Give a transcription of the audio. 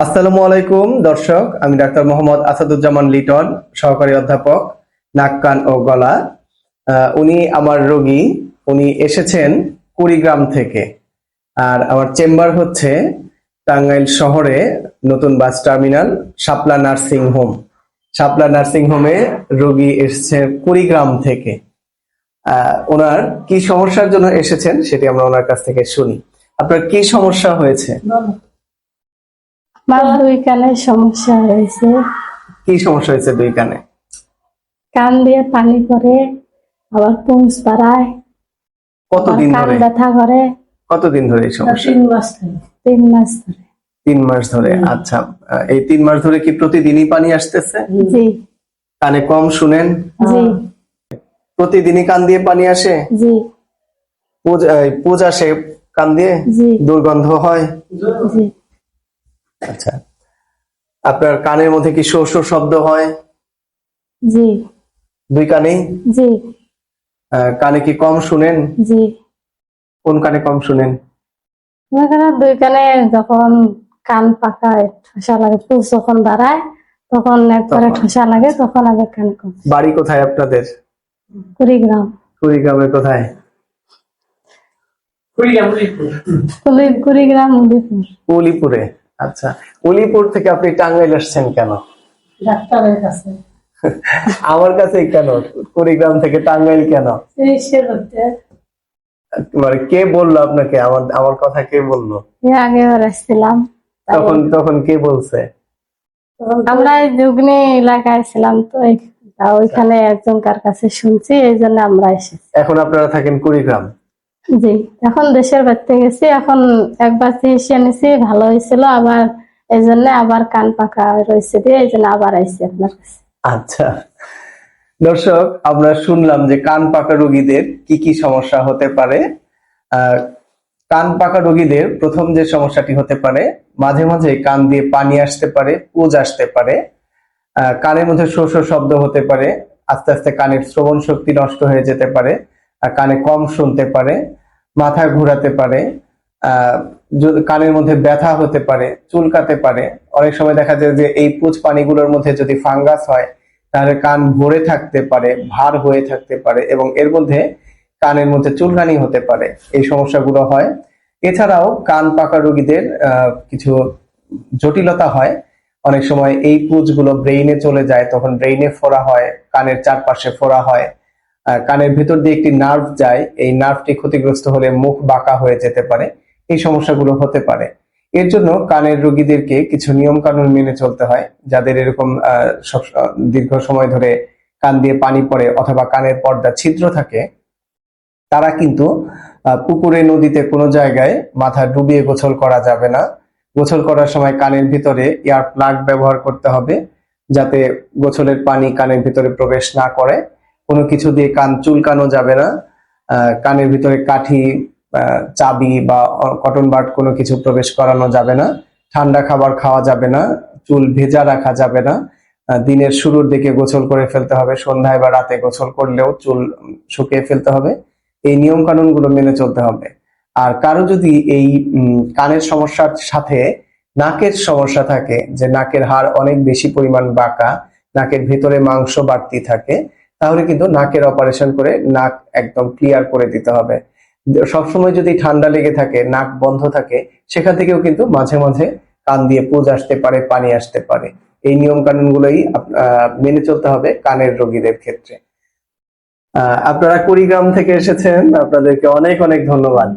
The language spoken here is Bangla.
আসসালামু আলাইকুম, দর্শক। আমি ডাক্তার মোহাম্মদ আসাদুজ্জামান লিটন, সহকারী অধ্যাপক, নাক, কান ও গলা। উনি আমার রোগী। উনি এসেছেন কুড়িগ্রাম থেকে। আর আমার চেম্বার হচ্ছে টাঙ্গাইল শহরে নতুন bus terminal, Shapla nursing home. Shapla nursing হোমে রোগী এসেছে কুড়িগ্রাম থেকে। ওনার কি সমস্যার জন্য এসেছেন সেটি আমরা ওনার কাছ থেকে শুনি। আপনার কি সমস্যা হয়েছে? দুই কানে সমস্যা হয়েছে। কি সমস্যা হয়েছে দুই কানে কান দিয়ে পানি করে আবার পুঁজ আবার কতদিন ধরে? ব্যথা করে। কতদিন ধরে এই সমস্যা? তিন মাস ধরে তিন মাস ধরে। আচ্ছা এই তিন মাস ধরে কি প্রতিদিনই পানি আসতেছে? জি। কানে কম শুনেন? জি। প্রতিদিনই কান দিয়ে পানি আসে? জি। পুজ আসে কান দিয়ে? দুর্গন্ধ হয়? জি। আচ্ছা। আপনার কানের মধ্যে কি শো শো শব্দ হয়? জি। দুই কানেই জি। কানে কি কম শুনেন? জি। কোন কানে কম শুনেন? দুই কানে যখন কান পাকায় ঠসা লাগে পুঁজ যখন দাঁড়ায় তখন একবারে। ঠসা লাগে তখন আগে কান কম। বাড়ি কোথায় আপনাদের? কুড়িগ্রাম। কুড়িগ্রামের কোথায়? কুড়ি কুড়িগ্রাম উদয়পুর। উলিপুরে আচ্ছা উলিপুর থেকে আপনি টাঙ্গাইল আসছেন কেন? ডাক্তারের কাছে। আমার কাছে কেন? কুড়িগ্রাম থেকে টাঙ্গাইল কেন? মানে কে বলল আপনাকে? আমার আমার কথা কে বলল? আগে আসছিলাম তখন তখন কে বলছে? আমরা যুগনি এলাকায় ছিলাম তো ওইখানে একজনকার কাছে শুনছি এই জন্য আমরা এসেছি। এখন আপনারা থাকেন কুড়িগ্রাম? জি, এখন দেশের বাড়িতে গেছি, এখন একবার চিকিৎসা নিছি ভালো হয়েছিল, আবার এই জন্য আবার কান পাকা রয়েছে দিয়ে এই জন্য আবার আইসি আপনার কাছে। আচ্ছা দর্শক, আমরা শুনলাম যে কান পাকা রোগীদের কি কি সমস্যা হতে পারে। কান পাকা রোগীদের প্রথম যে সমস্যাটি হতে পারে, মাঝে মাঝে কান দিয়ে পানি আসতে পারে, পুজ আসতে পারে। কানের মধ্যে শো শো শব্দ হতে পারে, আস্তে আস্তে কানের শ্রবণ শক্তি নষ্ট হয়ে যেতে পারে কানে কম শুনতে পারে। মাথা ঘোরাতে পারে কানের মধ্যে ব্যথা হতে পারে, চুলকাতে পারে। অনেক সময় দেখা যায় যে এই পুজ পানিগুলোর মধ্যে যদি ফাঙ্গাস হয়, তাহলে কান ভরে থাকতে পারে, ভার হয়ে থাকতে পারে এবং এর মধ্যে কানের মধ্যে চুলকানি হতে পারে। এই সমস্যাগুলো হয়। এছাড়াও কান পাকা রোগীদের কিছু জটিলতা হয়। অনেক সময় এই পুজগুলো ব্রেইনে চলে যায়, তখন ব্রেইনে ফোড়া হয়, কানের চারপাশে ফোড়া হয়। কানের ভেতর দিয়ে একটি নার্ভ যায়, এই নার্ভটি ক্ষতিগ্রস্ত হলে মুখ বাঁকা হয়ে যেতে পারে। এই সমস্যাগুলো হতে পারে। এর জন্য কানের রোগীদেরকে কিছু নিয়ম কানুন মেনে চলতে হয়, যাদের এরকম দীর্ঘ সময় ধরে কান দিয়ে পানি পড়ে অথবা কানের পর্দা ছিদ্র থাকে, তারা কিন্তু পুকুরে, নদীতে কোনো জায়গায় মাথা ডুবিয়ে গোসল করা যাবে না। গোসল করার সময় কানের ভিতরে এয়ার প্লাগ ব্যবহার করতে হবে, যাতে গোসলের পানি কানের ভিতরে প্রবেশ না করে। কোনো কিছু দিয়ে কান চুলকানো যাবে না। কানের ভিতরে কাঠি চাবি বা কটন বাট কোনো কিছু প্রবেশ করানো যাবে না। ঠান্ডা খাবার খাওয়া যাবে না। চুল ভেজা রাখা যাবে না। দিনের শুরুর দিকে গোসল করে ফেলতে হবে। সন্ধ্যায় বা রাতে গোসল করলেও চুল শুকিয়ে ফেলতে হবে। এই নিয়ম কানুনগুলো মেনে চলতে হবে। আর কারও যদি এই কানের সমস্যার সাথে নাকের সমস্যা থাকে, যে নাকের হাড় অনেক বেশি পরিমাণ বাঁকা, নাকের ভেতরে মাংস বাড়তি থাকে তাহলে কিন্তু নাকের অপারেশন করে নাক একদম ক্লিয়ার করে দিতে হবে। সবসময় যদি ঠান্ডা লেগে থাকে, নাক বন্ধ থাকে, সেখান থেকেও কিন্তু মাঝে মাঝে কান দিয়ে পুজ আসতে পারে, পানি আসতে পারে। এই নিয়ম কানুন গুলোই মেনে চলতে হবে কানের রোগীদের ক্ষেত্রে। আপনারা কুড়িগ্রাম থেকে এসেছেন, আপনাদেরকে অনেক অনেক ধন্যবাদ।